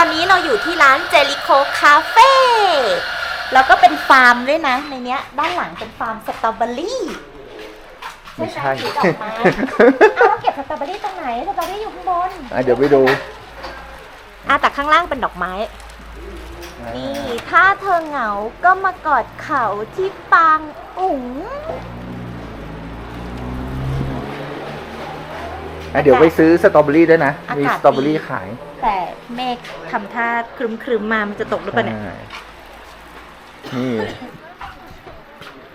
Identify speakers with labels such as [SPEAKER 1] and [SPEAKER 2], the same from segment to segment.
[SPEAKER 1] ตอนนี้เราอยู่ที่ร้านเจลิโคคาเฟ่แล้วก็เป็นฟาร์มด้วยนะ ในเนี้ย ด้านหลังเป็นฟาร์มสตรอเบอรี่
[SPEAKER 2] ไม่ใช่
[SPEAKER 1] ไหมสีดอกไม้อ้าวแล้วเก็บสตรอเบอรี่ตรงไหนสตรอเบอรี่อยู่ข้างบน
[SPEAKER 2] อะเดี๋ยวไปดู
[SPEAKER 1] อะแต่ข้างล่างเป็นดอกไม้ นี่ ถ้าเธอเหงาก็มากอดเขาที่ปางอุ๋ง
[SPEAKER 2] อะเดี๋ยวไปซื้อสตรอเบอรี่ด้วยนะ
[SPEAKER 1] อากาศ
[SPEAKER 2] มีสตรอเบอรี่
[SPEAKER 1] ดี
[SPEAKER 2] ขาย
[SPEAKER 1] แต่เมฆทำท่าครึมๆมา มันจะตกหรือเปล่าเนี่ย
[SPEAKER 2] ใช่นี่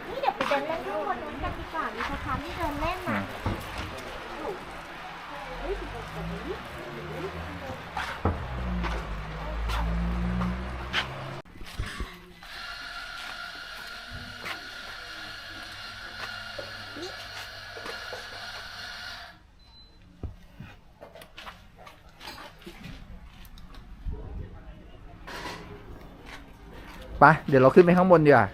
[SPEAKER 1] นี่เดี๋ยวไปเดินเล่นข้างบนนู้นกันดีกว่ามีสถานที่เดินเล่นอะ
[SPEAKER 2] ไปเดี๋ยวเราขึ้นไปข้างบนดีกว่า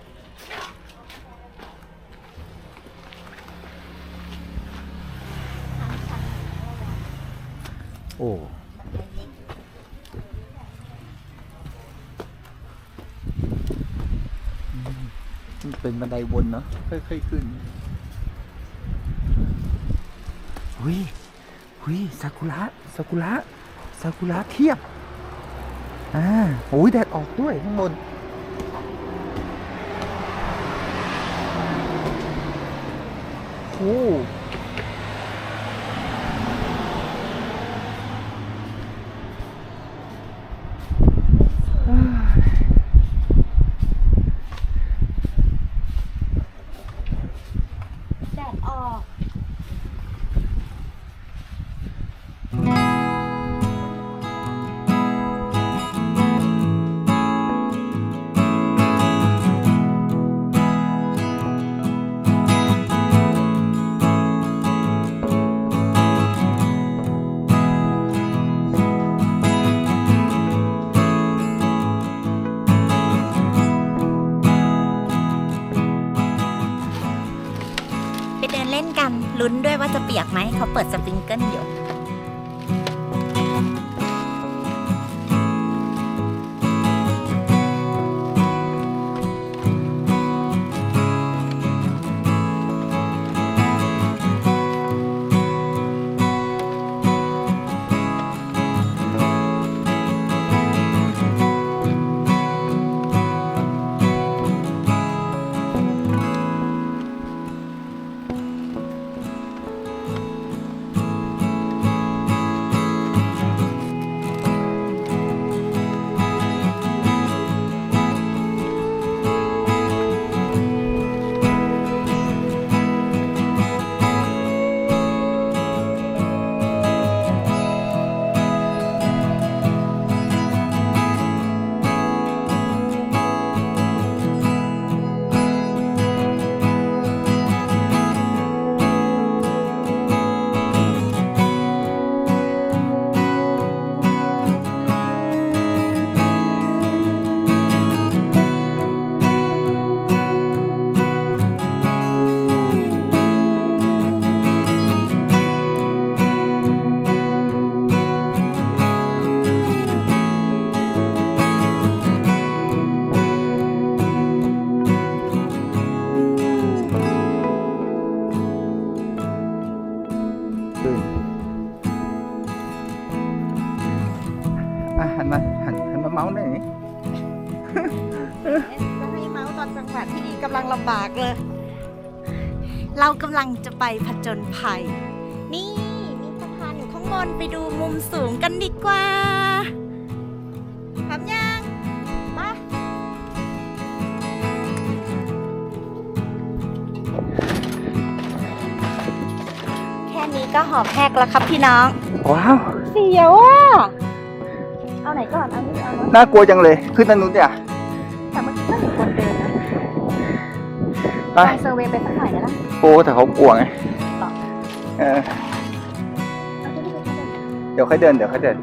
[SPEAKER 2] โอ้เป็นบันไดวนเนาะค่อยๆขึ้นหุยหุยซากุระซากุระซากุระเทียบ อ่าโอ้ยแดดออกด้วยข้างบน โเปี
[SPEAKER 1] ยกไหมเขาเปิดสปริงเกิลอยู่
[SPEAKER 2] เล
[SPEAKER 1] ย เรากำลังจะไปผจญภัย นี่มีสะพานอยู่ข้างบนไปดูมุมสูงกันดีกว่าทำยังปะแค่นี้ก็
[SPEAKER 2] หอบแหกแล้วครับพี่น้อง
[SPEAKER 1] ว้าว
[SPEAKER 2] เสียวอะ เอาไหนก่อน เอานี่เอาน่า
[SPEAKER 1] กลัวจังเลย ขึ้นนันนู้นเนี่ย ไป
[SPEAKER 2] เซอร์เวย์ไปสักหน่อยไละ
[SPEAKER 1] โอ้แต่เขากลัวไงเดี๋ยวค่อยเดินเดี๋ยวค่อยเดิน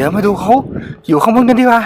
[SPEAKER 2] เดี๋ย
[SPEAKER 1] วมาดูเขาอยู่ข้างบนกันดีกว่า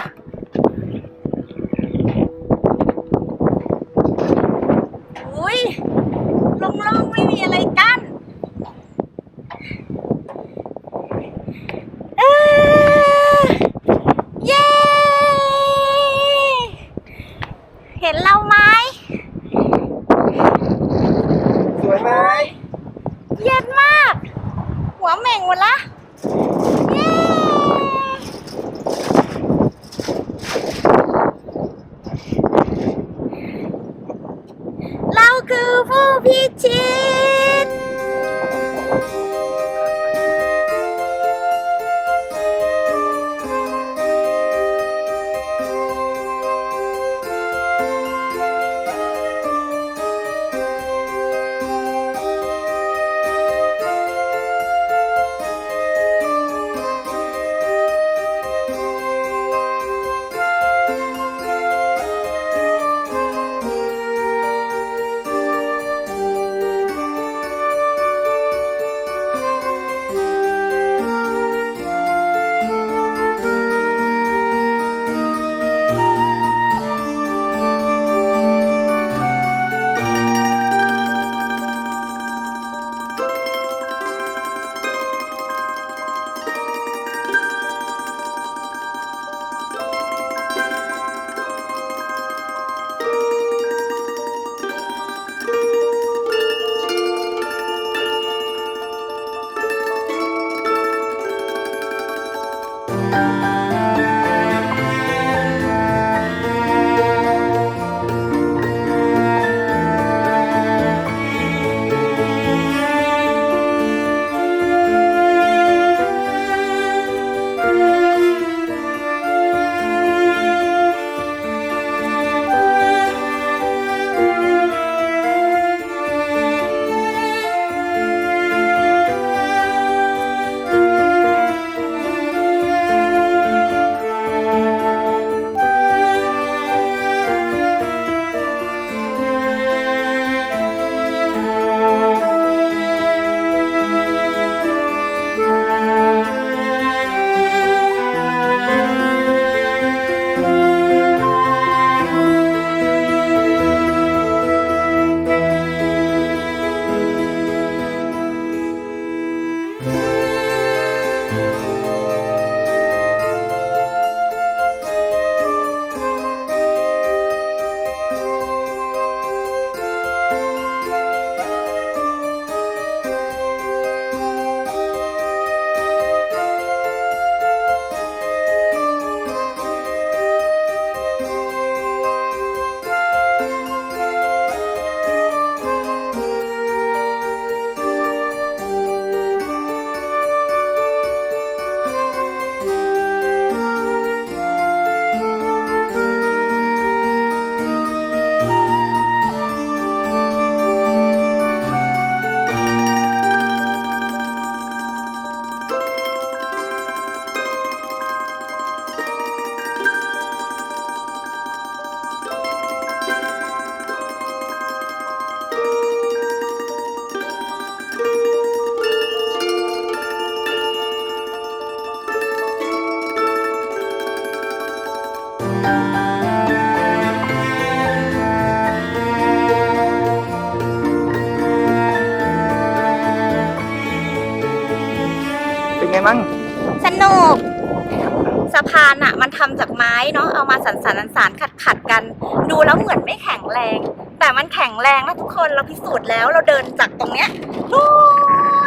[SPEAKER 2] ม้เนาะเอา
[SPEAKER 1] มาสันสันสันสานขัดขัดๆกัน ดูแล้วเหมือนไม่แข็งแรง แต่มันแข็งแรงนะทุกคนเราพิสูจน์แล้วเราเดินจากตรงเนี้ยนู่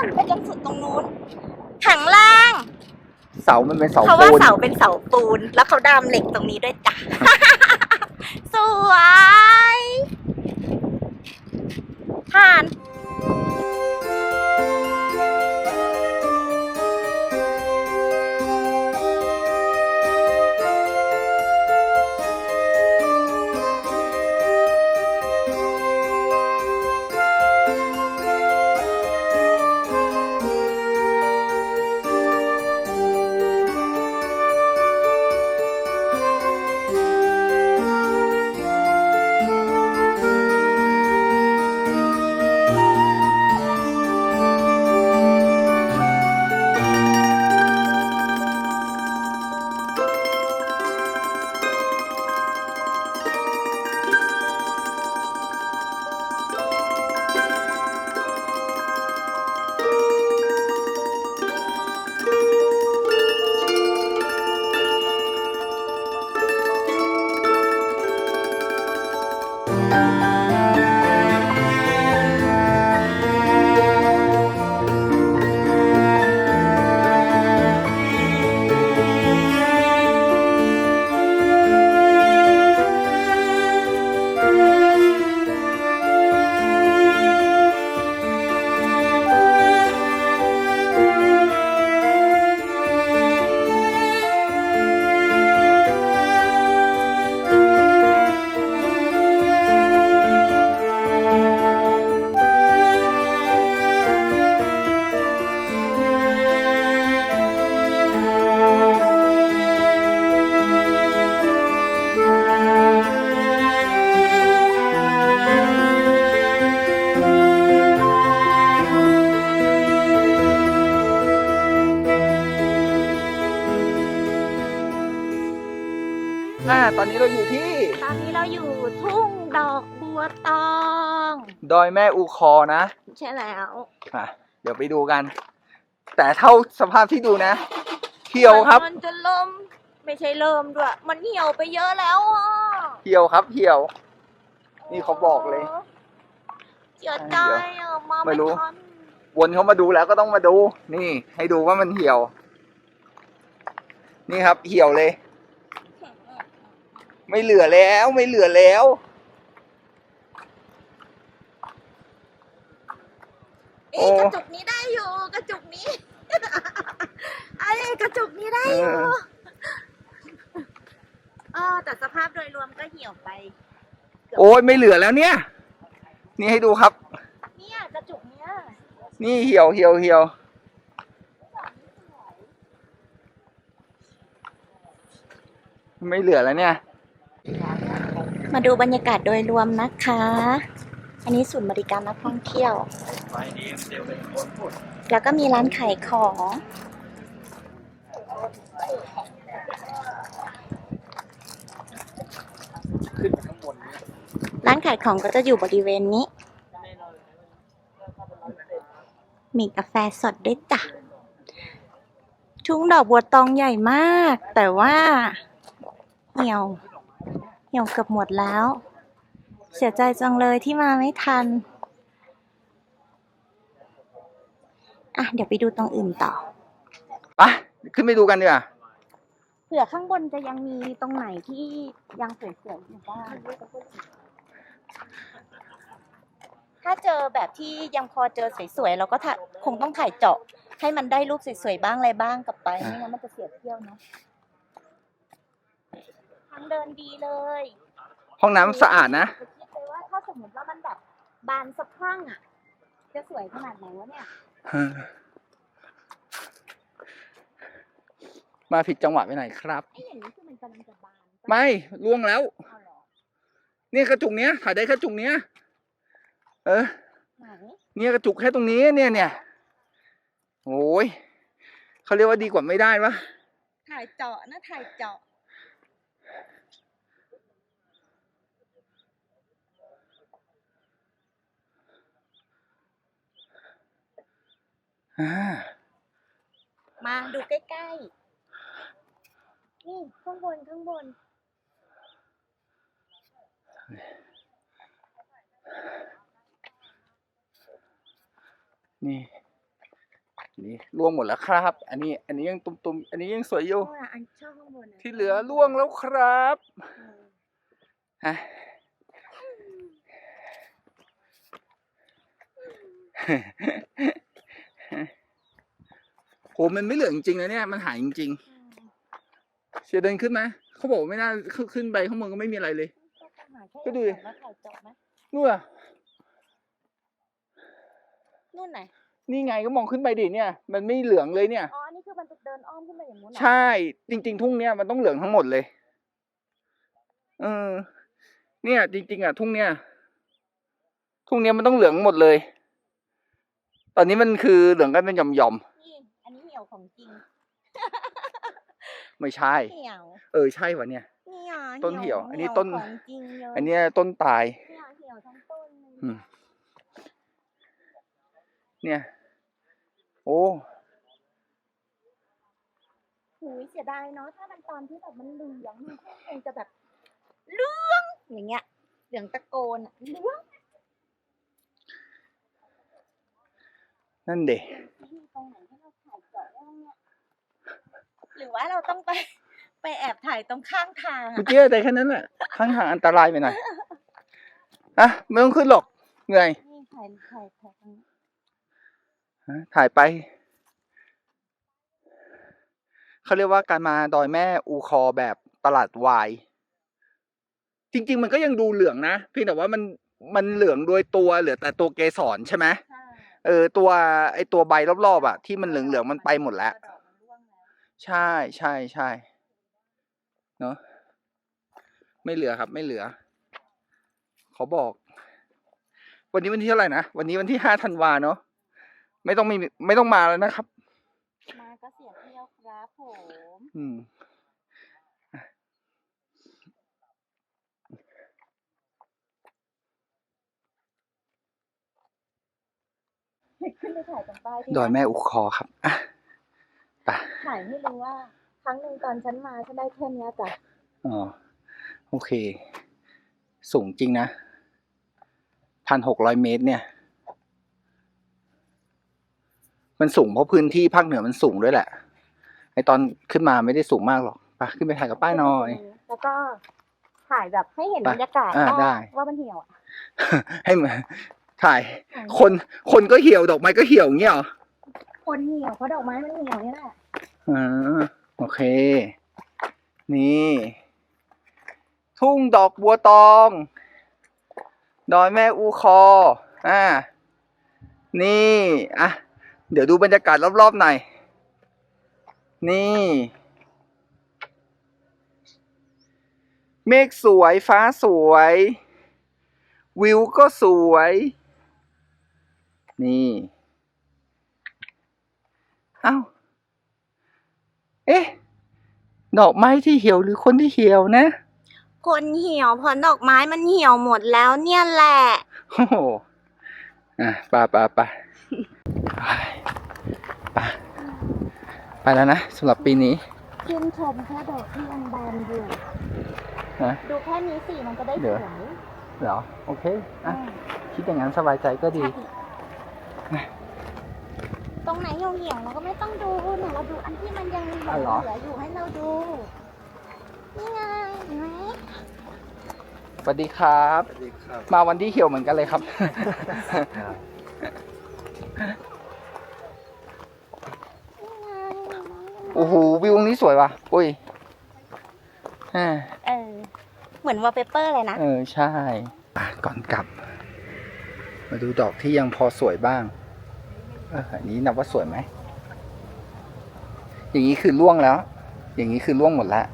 [SPEAKER 1] นไปจนสุดตรงนู้นแข็งแรง
[SPEAKER 2] เสามันเป็นเสา
[SPEAKER 1] เพราะว่า
[SPEAKER 2] ปูน
[SPEAKER 1] เสาเป็นเสาปูน แล้วเขาดามเหล็กตรงนี้ด้วยจ้ะสวยผ่าน
[SPEAKER 2] ดอยแม่อูคอนะ
[SPEAKER 1] ใช่แล้ว
[SPEAKER 2] อะเดี๋ยวไปดูกัน แต่เท่าสภาพที่ดูนะเหี่ยวครับ
[SPEAKER 1] มันจะเริ่มไม่ใช่เริ่มด้วย มันเหี่ยวไปเยอะแล้วอะ
[SPEAKER 2] เหี่ยวครับเหี่ยว นี่เขาบอกเลย
[SPEAKER 1] เสียใจอะมา
[SPEAKER 2] ไม่
[SPEAKER 1] ไม่
[SPEAKER 2] รู้
[SPEAKER 1] ทัน
[SPEAKER 2] วนเขามาดูแล้วก็ต้องมาดู นี่ ให้ดูว่ามันเหี่ยว นี่ครับเหี่ยวเลย ไม่เหลือแล้วไม่เหลือแล้ว
[SPEAKER 1] เอ้ยกระจุกนี้ได้อยู่กระจุกนี้ ไอ้กระจุกนี้ได้อยู่
[SPEAKER 2] เออ
[SPEAKER 1] เออแต่สภาพโดยรวมก็เหี่ยวไป
[SPEAKER 2] โอ้ยไม่เหลือแล้วเนี่ย นี่ให้ดูครับ
[SPEAKER 1] เนี่ยกระจุกเนี้ย
[SPEAKER 2] นี่เหี่ยวเหี่ยวเหี่ยวไม่เหลือแล้วเนี่ย
[SPEAKER 1] มาดูบรรยากาศโดยรวมนะคะ อันนี้ศูนย์บริการนักท่องเที่ยว แล้วก็มีร้านขายของ ร้านขายของก็จะอยู่บริเวณนี้ มีกาแฟสดด้วยจ้ะ ทุ่งดอกบัวตองใหญ่มาก แต่ว่าเหี่ยว เหี่ยวเกือบหมดแล้ว เสียใจจังเลยที่มาไม่ทัน อะ เดี๋ยวไปดูตรงอื่นต่อ
[SPEAKER 2] ไปขึ้นไปดูกันดีกว่า
[SPEAKER 1] เผื่อข้างบนจะยังมีตรงไหนที่ยังสวยๆอยู่บ้างถ้าเจอแบบที่ยังพอเจอสวยๆเราก็ถ่ายคงต้องถ่ายเจาะ ให้มันได้รูปสวยๆบ้างอะไรบ้างกลับไป
[SPEAKER 2] อ่า
[SPEAKER 1] ไม่งั้นมันจะเสียเที่ยวเนอะทางเดินดีเลย
[SPEAKER 2] ห้องน้ำสะอาดนะ
[SPEAKER 1] จะคิดไป ว่าถ้าสมมติว่ามันแบบบานสะพรั่งอะ จะสวยขนาดไหนวะเนี่ย
[SPEAKER 2] มาผิดจังหวะไปไหนอยครับ
[SPEAKER 1] ไอ้อย่างนี้คือมันกำลังจะบานปะ
[SPEAKER 2] ไม่ล่วงแล้ว
[SPEAKER 1] เอาเหรอ
[SPEAKER 2] เนี่ยกระจุกเนี้ยถ่ายได้แค่จุกเนี้ย เออ
[SPEAKER 1] ไหน
[SPEAKER 2] เนี่ยกระจุกแค่ตรงนี้เนี่ยเนี่ยโอ้ยเขาเรียกว่าดีกว่าไม่ได้ปะ
[SPEAKER 1] ถ่ายเจาะนะถ่ายเจาะ
[SPEAKER 2] อ่า
[SPEAKER 1] มามาดูใกล้ๆ นี่ข้างบนข้างบน
[SPEAKER 2] นี่นี่ร่วงหมดแล้วครับ อันนี้ อันนี้ยังตุ่มๆ อันนี้ยังสวยอยู่
[SPEAKER 1] ข้างหลังอันชอบข้างบนอะ
[SPEAKER 2] ที่เหลือร่วงแล้วครับ
[SPEAKER 1] อืม
[SPEAKER 2] ฮะ โหมันไม่เหลือจริงๆนะเนี่ยมันหายจริงๆเชียร์เดินขึ้นไหมเขาบอกว่าไม่น่าขึ้นขึ้นไปข้างบนก็ไม่มีอะไรเลย ก็ดูดิ
[SPEAKER 1] แล้วถ่ายจบไหม
[SPEAKER 2] นู่นอะ
[SPEAKER 1] นู่นไหน
[SPEAKER 2] นี่ไงก็มองขึ้นไปดิเนี่ย มันไม่เหลืองเลยเนี่ย
[SPEAKER 1] อ๋อ อันนี้คือมันจะเดินอ้อมขึ้นไปอย่างนู้นเหรอ
[SPEAKER 2] ใช่ จริง ๆ ทุ่งเนี้ยมันต้องเหลืองทั้งหมดเลย เออ เนี่ย จริง ๆ อะ ทุ่งเนี้ยทุ่งเนี้ยมันต้องเหลืองหมดเลย ตอนนี้มันคือเหลืองกันเป็นหย่อม
[SPEAKER 1] นี่อันนี้เหี่ ยวของจริง
[SPEAKER 2] ๆไม่ใช่
[SPEAKER 1] เหี่ยว
[SPEAKER 2] เออใช่วะเนี่ย
[SPEAKER 1] นี่อะ
[SPEAKER 2] ต้นเหี่ยวอันนี้ต้น
[SPEAKER 1] ของจริงเลย
[SPEAKER 2] อันเนี้ยต้นตาย
[SPEAKER 1] เนี่ยเหี่ยวทั้งต้นเลย
[SPEAKER 2] อืม เนี่ย โอ้
[SPEAKER 1] หูยเสียดายเนาะถ้ามันตอนที่แบบมันเหลืองมันก็คงจะแบบเหลืองอย่างเงี้ยเหลืองตะโกนอะเหลือง
[SPEAKER 2] นั่นเด็
[SPEAKER 1] ที่ตรงไหนที่เรา ถ่ายเจาะได้บ้างเนี่ยหรือว่าเราต้องไปไปแอบถ่ายตรงข้างทาง
[SPEAKER 2] เมื่อ
[SPEAKER 1] อะ
[SPEAKER 2] กี้แต่แค่นั้นแหละข้างทางอันตรายไปหน่อยอะไม่ต้องขึ้นหรอกเหนื่อย
[SPEAKER 1] นี่ถ่ายถ่ายถ่ายตรงนี้
[SPEAKER 2] ฮะถ่ายไปเขาเรียกว่าการมาดอยแม่อูคอแบบตลาดวาย จริง ๆ มันก็ยังดูเหลืองนะเพียงแต่ว่ามันมันเหลืองโดยตัวเหลือแต่ตัวเกสรใช่ไหม
[SPEAKER 1] ใช่
[SPEAKER 2] เออตัวไอตัวใบรอบๆอะ ที่มันเหลืองๆมันไปหมดแล้ว
[SPEAKER 1] ดอกมันร่วงแล้ว
[SPEAKER 2] ใช่ใช่ใช่เนาะไม่เหลือครับ ไม่เหลือ เขาบอก วันนี้วันที่เท่าไหร่นะวันนี้วันที่ห้าธันวาเนาะไม่ต้องมีไม่ต้องมาแล้วนะครับ
[SPEAKER 1] มาก็เสียเที่ยวครับผม
[SPEAKER 2] อืม
[SPEAKER 1] ขึ้นไปถ่ายตรงป้ายที่
[SPEAKER 2] ดอยแม่อุคอครับอะไป
[SPEAKER 1] ถ่ายให้รู้ว่า ครั้งหนึ่งตอนฉันมาฉันได้แค่เนี้ยจ้ะ
[SPEAKER 2] อ๋อโอเค สูงจริงนะพันหกร้อยเมตรเนี่ย มันสูงเพราะพื้นที่ภาคเหนือมันสูงด้วยแหละ ไอตอนขึ้นมาไม่ได้สูงมากหรอกไปขึ้นไปถ่ายกับป้ายหน่อย
[SPEAKER 1] แล้วก็ถ่ายแบบให้เห็น
[SPEAKER 2] ไป
[SPEAKER 1] บรรยากาศ
[SPEAKER 2] อ่า
[SPEAKER 1] ว่า
[SPEAKER 2] ได้
[SPEAKER 1] ว่ามันเหี่ยวอะ
[SPEAKER 2] ให้มัน ถ่าย คนคนก็เหี่ยวดอกไม้ก็เหี่ยวอย่างเงี้ยเหรอ
[SPEAKER 1] คนเหี่ยวเพราะดอกไม้มันเหี่ยวนี่แหละ
[SPEAKER 2] อ่าโอเค นี่ ทุ่งดอกบัวตอง ดอยแม่อูคอ อ่า นี่ อะ เดี๋ยวดูบรรยากาศรอบๆหน่อย นี่ เมฆสวยฟ้าสวย วิวก็สวย นี่ เอ้า เอ๊ะ ดอกไม้ที่เหี่ยวหรือคนที่เหี่ยวนะ
[SPEAKER 1] คนเหี่ยวเพราะดอกไม้มันเหี่ยวหมดแล้วเนี่ยแหละ
[SPEAKER 2] โอ้โหอะไปไปไปไปไปไปแล้วนะสำหรับปีนี้
[SPEAKER 1] ชื่นชมแค่ดอกที่ยังบานอยู่
[SPEAKER 2] นะ
[SPEAKER 1] ดูแค่นี้สิมันก็ได้
[SPEAKER 2] เดี๋
[SPEAKER 1] ส
[SPEAKER 2] ยว
[SPEAKER 1] วย
[SPEAKER 2] เหรอ โอเคอะคิดอย่างนั้นสบายใจก็ดี
[SPEAKER 1] ใช่ ตรงไหนเหี่ยวๆเราก็ไม่ต้องดูหนูเราดูอันที่มันยังเหลื
[SPEAKER 2] อ๋อเหรอ
[SPEAKER 1] ออยู่ให้เราดู นี่ไงเห็นไหม
[SPEAKER 2] สวัสดีครับ
[SPEAKER 3] สวัสดีครับ
[SPEAKER 2] มาวันที่เหี่ยวเหมือนกันเลยครับ
[SPEAKER 1] นี่ไง
[SPEAKER 2] โอ้โหวิวตรงนี้สวยว่ะอุ้ยอ่า
[SPEAKER 1] เออ เหมือนวอลเปเปอร์เลยนะ
[SPEAKER 2] เออ ใช่อะก่อนกลับ มาดูดอกที่ยังพอสวยบ้างเอันนี้นับว่าสวยไหม อย่างนี้คือร่วงแล้ว อย่างนี้คือร่วงหมดแล้ว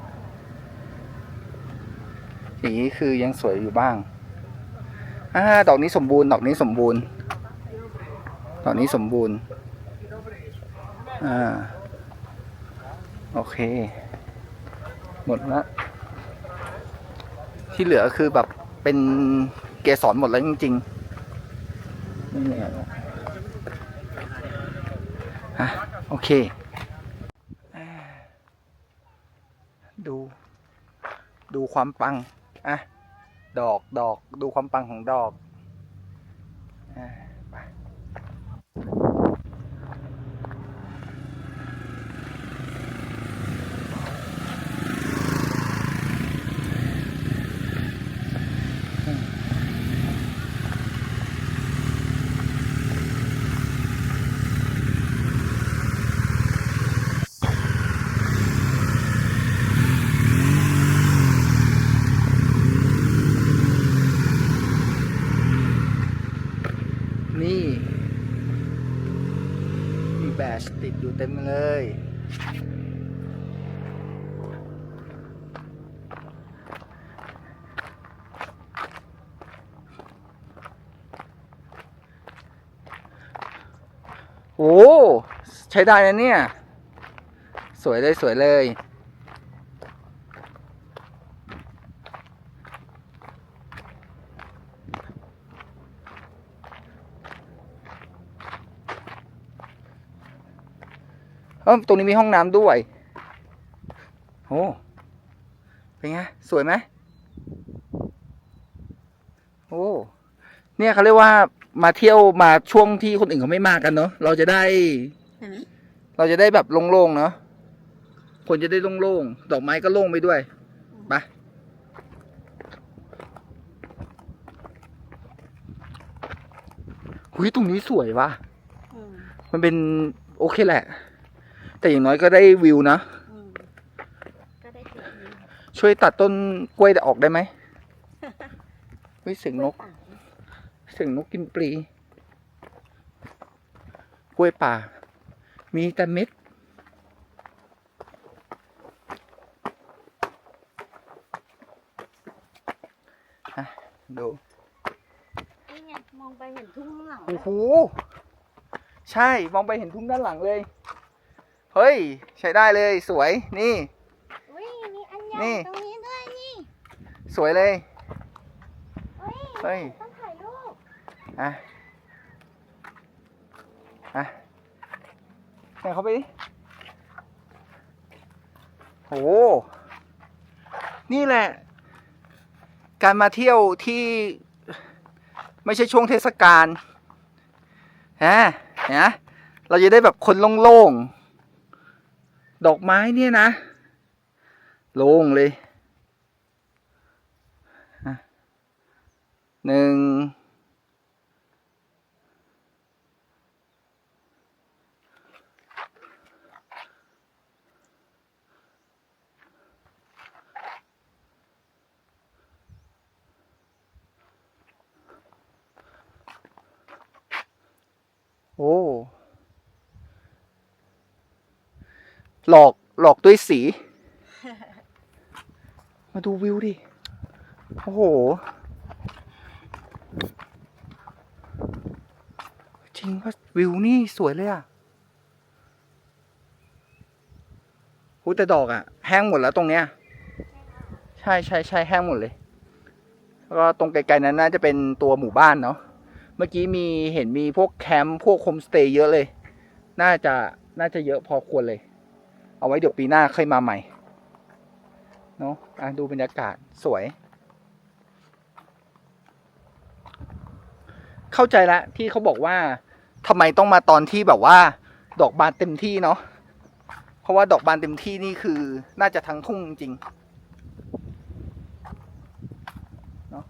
[SPEAKER 2] อย่างนี้คือยังสวยอยู่บ้างอ่าดอกนี้สมบูรณ์ ดอกนี้สมบูรณ์ ดอกนี้สมบูรณ์ อ่า โอเค หมดล้วที่เหลือคือแบบเป็นเกสรหมดแล้วจริงๆ นี่แห โอเค ดู ดูความปัง อะ ดอกดอก ดูความปังของดอก อ่า เต็มเลยโอ้ใช้ได้นะเนี่ย สวยเลยสวยเลย เออตรงนี้มีห้องน้ำด้วยโอ้เป็นไงสวยไหมโอ้เนี่ยเขาเรียกว่ามาเที่ยวมาช่วงที่คนอื่นเขาไม่มากันเนาะเราจะได้
[SPEAKER 4] เห็นไหม
[SPEAKER 2] เราจะได้แบบโล่งๆเนาะคนจะได้โล่งๆดอกไม้ก็โล่งไปด้วยไปหุยตรงนี้สวยว่ะ
[SPEAKER 4] อืม
[SPEAKER 2] มันเป็นโอเคแหละ แต่อย่างน้อยก็ได้วิวนะ
[SPEAKER 4] อืมก็ได้เสียงดี
[SPEAKER 2] ช่วยตัดต้นกล้วยออกได้ไหม วิเสียงนก
[SPEAKER 4] ป่า
[SPEAKER 2] เสียงนกกินปลี กล้วยป่า มีแต่เม็ด อะ ดู
[SPEAKER 4] นี่ไงมองไปเห็นทุ่งข้างหลัง
[SPEAKER 2] โอ้โห ใช่ มองไปเห็นทุ่งด้านหลังเลย เฮ้ย ใช้ได้เลยสวยนี่
[SPEAKER 4] อุ้ยมีอันใหญ่
[SPEAKER 2] นี่
[SPEAKER 4] ตรงนี้ด้วยนี่
[SPEAKER 2] สวยเลย
[SPEAKER 4] อุ้ย
[SPEAKER 2] เฮ้ย
[SPEAKER 4] ต้องถ่ายรูป
[SPEAKER 2] อะ อะไหนเข้าไปดิโห นี่แหละ การมาเที่ยวที่ไม่ใช่ช่วงเทศกาลฮะนะเราจะได้แบบคนโล่งๆ ดอกไม้เนี่ยนะ โล่งเลยหนึ่งโอ้ หลอกหลอกด้วยสี มาดูวิวดิ โอ้โห จริงว่าวิวนี่สวยเลยอะหูแต่ดอกอะ แห้งหมดแล้วตรงเนี้ย ใช่ใช่ใช่แห้งหมดเลย แล้วก็ตรงไกลๆนั้นน่าจะเป็นตัวหมู่บ้านเนาะ เมื่อกี้มีเห็นมีพวกแคมป์พวกโฮมสเตย์เยอะเลย น่าจะน่าจะเยอะพอควรเลย เอาไว้เดี๋ยวปีหน้าค่อยมาใหม่เนาะอะดูบรรยากาศสวย เข้าใจละที่เขาบอกว่าทำไมต้องมาตอนที่แบบว่า ดอกบานเต็มที่เนาะเพราะว่าดอกบานเต็มที่นี่คือน่าจะทั้งทุ่งจริงๆเนาะ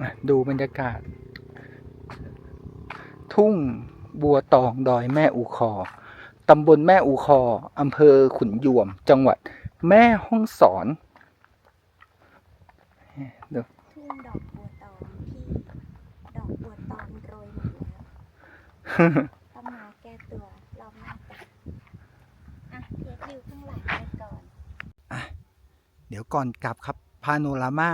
[SPEAKER 2] อะ ดูบรรยากาศ ทุ่งบัวตองดอยแม่อูคอตำบลแม่อูคออำเภอขุนยวม จังหวัดแม่ฮ่องสอนดู
[SPEAKER 4] ทุ่งดอกบัวตองที่ดอกบัวตองโรยหมดแล้วต้องมาแก้ตัวรอบหน้ากันอะเทสวิวข้างหลังไปก่อน
[SPEAKER 2] เดี๋ยวก่อนกลับครับพาโนรามา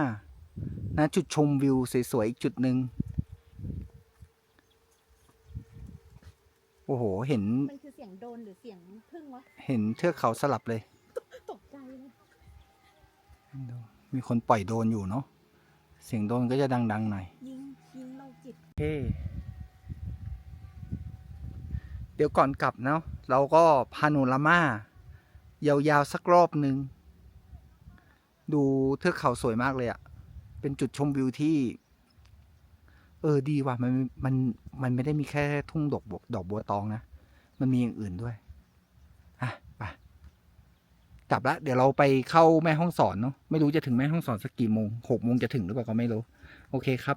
[SPEAKER 2] นะจุดชมวิวสวยๆอีกจุดหนึ่งโอ้โห เห็น
[SPEAKER 4] มันคือเสียงโดนหรือเสียงพึ่งวะ
[SPEAKER 2] เห็นเทือกเขาสลับเลย
[SPEAKER 4] ตกใจเลย
[SPEAKER 2] ดูมีคนปล่อยโดรนอยู่เนาะ เสียงโดรนก็จะดังๆหน่อย
[SPEAKER 1] ยิงยิงโลจิต
[SPEAKER 2] โอเคเดี๋ยวก่อนกลับเนาะ เราก็พาโนรามายาวๆสักรอบหนึ่งดูเทือกเขาสวยมากเลยอะ เป็นจุดชมวิวที่ เออดีว่ะมันมันมันไม่ได้มีแค่ทุ่งดอกบัวดอกบัวตองนะ มันมีอย่างอื่นด้วย อะไปกลับละเดี๋ยวเราไปเข้าแม่ห้องสอนเนาะไม่รู้จะถึงแม่ห้องสอนสักกี่โมงหกโมงจะถึงหรือเปล่าก็ไม่รู้ โอเคครับ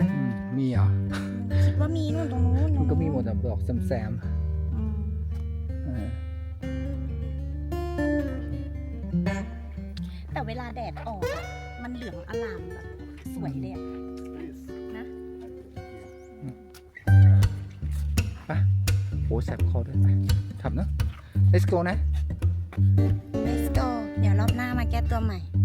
[SPEAKER 2] อืมมีเหรอ
[SPEAKER 1] คิดว่ามีนู่นตรงนู้น
[SPEAKER 2] มันก็มีหมดอะดอกแซม
[SPEAKER 1] อืม
[SPEAKER 2] ๆเออ
[SPEAKER 1] แต่เวลาแดดออกอะมัน เหลืองอลามแบบสวยเลยอะนะ
[SPEAKER 2] โหแสบคอด้วยไปขับเนอะ let's go นะ
[SPEAKER 1] let's go เดี๋ยวรอบหน้ามาแก้ตัวใหม่
[SPEAKER 2] โ